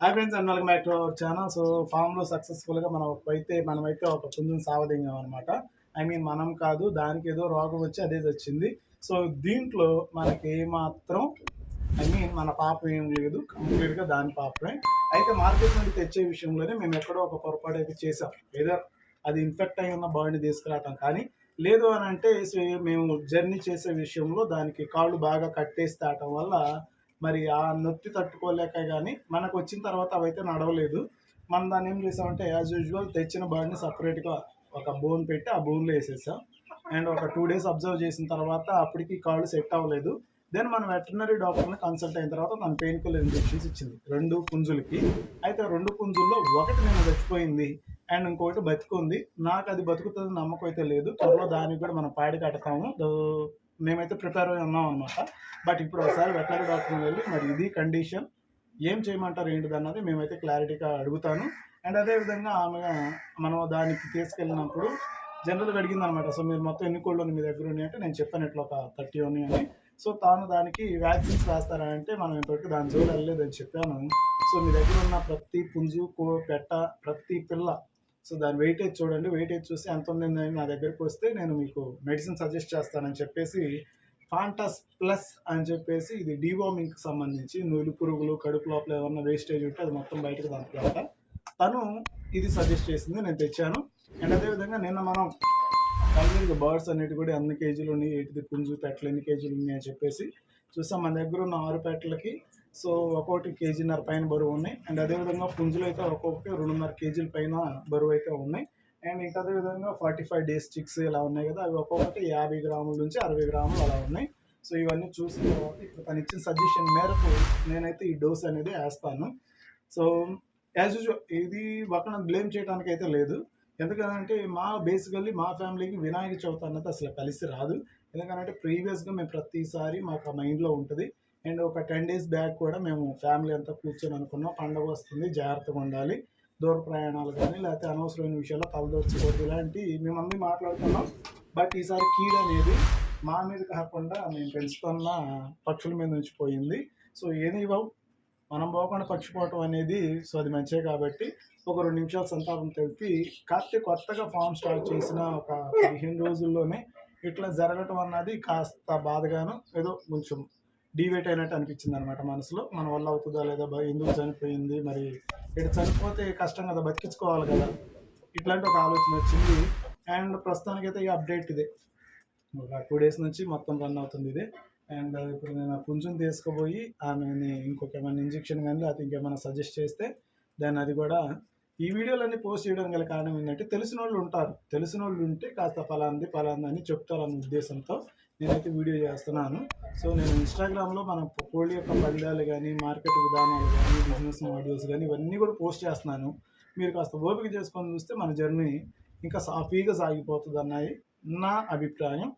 Hi friends and welcome back to our channel so ఫామ్లో సక్సెస్ఫుల్గా మనం అయితే మనమైతే ఒక పుంజుని సావదింగాం అనమాట ఐ మీన్ మనం కాదు దానికి ఏదో రోగం వచ్చి అదే వచ్చింది సో దీంట్లో మనకి ఏమాత్రం ఐ మీన్ మన పాపం ఏం లేదు కంప్లీట్గా దాని పాపమే అయితే మార్కెట్ నుండి తెచ్చే విషయంలోనే మేము ఎక్కడో ఒక పొరపాటు అయితే చేసాం ఏదో అది ఇన్ఫెక్ట్ అయి ఉన్న బాడీని తీసుకురావటం కానీ లేదు అని అంటే సో మేము జర్నీ చేసే విషయంలో దానికి కాళ్ళు బాగా కట్టేసి తాటం వల్ల మరి ఆ నొత్తి తట్టుకోలేక కానీ మనకు వచ్చిన తర్వాత అవైతే నడవలేదు. మనం దాన్ని ఏం చేసామంటే యాజ్ యూజువల్ తెచ్చిన బర్డ్ని సపరేట్గా ఒక బోన్ పెట్టి ఆ బోన్లో వేసేసాం. అండ్ ఒక టూ డేస్ అబ్జర్వ్ చేసిన తర్వాత అప్పటికి కాళ్ళు సెట్ అవ్వలేదు. దెన్ మన వెటర్నరీ డాక్టర్ని కన్సల్ట్ అయిన తర్వాత తన పెయిన్ కిల్లర్ ఇంజెక్షన్స్ ఇచ్చింది. రెండు పుంజులకి. అయితే రెండు పుంజుల్లో ఒకటి నేను చచ్చిపోయింది అండ్ ఇంకొకటి బతికుంది. నాకు అది బతుకుతుంది నమ్మకం అయితే లేదు. త్వరలో దానికి కూడా మనం పాడి కడతాము. మేమైతే ప్రిపేర్ అయి ఉన్నాం అనమాట బట్ ఇప్పుడు ఒకసారి వెటనరీ డాక్టర్ని వెళ్ళి మరి ఇది కండిషన్ ఏం చేయమంటారు ఏంటిది అన్నది మేమైతే క్లారిటీగా అడుగుతాను. అండ్ అదేవిధంగా ఆమె మనం దానికి తీసుకెళ్ళినప్పుడు జనరల్గా అడిగింది అనమాట సో మీరు మొత్తం ఎన్ని కోళ్ళు మీ దగ్గర ఉన్నాయి? అంటే నేను చెప్పాను ఇట్లా ఒక థర్టీ ఉన్నాయని సో తాను దానికి వ్యాక్సిన్స్ రాస్తారా అంటే మనం ఇంతవరకు దాని జోలు వెళ్ళలేదని చెప్పాను. సో మీ దగ్గర ఉన్న ప్రతి పుంజు కో పెట్ట ప్రతి పిల్ల సో దాని వెయిటేజ్ చూడండి. వెయిటేజ్ చూసి ఎంత ఉందని నా దగ్గరికి వస్తే నేను మీకు మెడిసిన్ సజెస్ట్ చేస్తానని చెప్పేసి ఫాంటాస్ ప్లస్ అని చెప్పేసి ఇది డీవార్మింగ్కి సంబంధించి నూలు పురుగులు కడుపు లోపల ఏమన్నా వేస్టేజ్ ఉంటే అది మొత్తం బయటకు దాంట్లో తను ఇది సజెస్ట్ చేసింది నేను తెచ్చాను. అండ్ అదేవిధంగా నిన్న మనం బర్డ్స్ అన్నిటి కూడా ఎన్ని కేజీలు ఉన్నాయి ఏంటిది పుంజు పెట్టలు ఎన్ని కేజీలు ఉన్నాయి అని చెప్పేసి చూసాం. మన దగ్గర ఉన్న ఆరు పెట్టలకి సో ఒక్కొక్కటి కేజీన్నర పైన బరువు ఉన్నాయి. అండ్ అదేవిధంగా పుంజులు అయితే ఒక్కొక్కటి రెండున్నర కేజీల పైన బరువు అయితే ఉన్నాయి. అండ్ ఇంకా అదేవిధంగా ఫార్టీ ఫైవ్ డేస్ చిక్స్ ఇలా ఉన్నాయి కదా అవి ఒక్కొక్కటి యాభై గ్రాముల నుంచి అరవై గ్రాములు అలా ఉన్నాయి. సో ఇవన్నీ చూసిన తర్వాత ఇప్పుడు తను ఇచ్చిన సజెషన్ మేరకు నేనైతే ఈ డోస్ అనేది వేస్తాను. సో యాజ్ యూజువల్ ఇది పక్కన బ్లేమ్ చేయడానికి అయితే లేదు. ఎందుకంటే మా బేసికల్లీ మా ఫ్యామిలీకి వినాయక చవితి అన్నది అసలు కలిసి రాదు. ఎందుకంటే ప్రీవియస్గా మేము ప్రతిసారి మాకు ఆ మైండ్లో ఉంటుంది. అండ్ ఒక టెన్ డేస్ బ్యాక్ కూడా మేము ఫ్యామిలీ అంతా కూర్చొని అనుకున్నాం. పండగ వస్తుంది జాగ్రత్తగా ఉండాలి. దూర ప్రయాణాలు కానీ లేకపోతే అనవసరమైన విషయాల్లో తలదోర్చకూడదు ఇలాంటి మేమందరం మాట్లాడుతున్నాం బట్ ఈసారి కీడ్ అనేది మా మీద కాకుండా మేము పెంచుతున్న పక్షుల మీద నుంచి పోయింది. సో ఏది బాబు మనం పోకుండా పక్షిపోవటం అనేది సో అది మంచిదే కాబట్టి ఒక రెండు నిమిషాలు సంతాపం తెలిపి కాకపోతే కొత్తగా ఫామ్ స్టార్ట్ చేసిన ఒక పదిహేను రోజుల్లోనే ఇట్లా జరగటం అన్నది కాస్త బాధగాను ఏదో కొంచెం డివేట్ అయినట్టు అనిపించింది అనమాట మనసులో. మన వల్ల అవుతుందా లేదా ఎందుకు చనిపోయింది మరి ఇటు చనిపోతే కష్టం కదా బతికించుకోవాలి కదా. ఇట్లాంటి ఒక ఆలోచన వచ్చింది. అండ్ ప్రస్తుతానికైతే ఈ అప్డేట్ ఇదే. ఒక టూ డేస్ నుంచి మొత్తం రన్ అవుతుంది ఇదే. అండ్ ఇప్పుడు నేను ఆ పుంజుని తీసుకుపోయి ఆమెని ఇంకొక ఏమైనా ఇంజెక్షన్ కానీ లేకపోతే ఇంకేమైనా సజెస్ట్ చేస్తే దాన్ని అది కూడా ఈ వీడియోలన్నీ పోస్ట్ చేయడం గల కారణం ఏంటంటే తెలిసిన వాళ్ళు ఉంటారు. తెలిసిన వాళ్ళు ఉంటే కాస్త ఫలాంది ఫలాంది అని చెప్తారన్న ఉద్దేశంతో నేనైతే వీడియో చేస్తున్నాను. సో నేను ఇన్స్టాగ్రామ్లో మన కోళ్ళ యొక్క పదిలాలు కానీ మార్కెట్ విధానాలు కానీ బిజినెస్ మోడల్స్ కానీ ఇవన్నీ కూడా పోస్ట్ చేస్తున్నాను. మీరు కాస్త ఓపిక చేసుకొని చూస్తే మన జర్నీ ఇంకా సాఫీగా సాగిపోతుంది అన్నది నా అభిప్రాయం.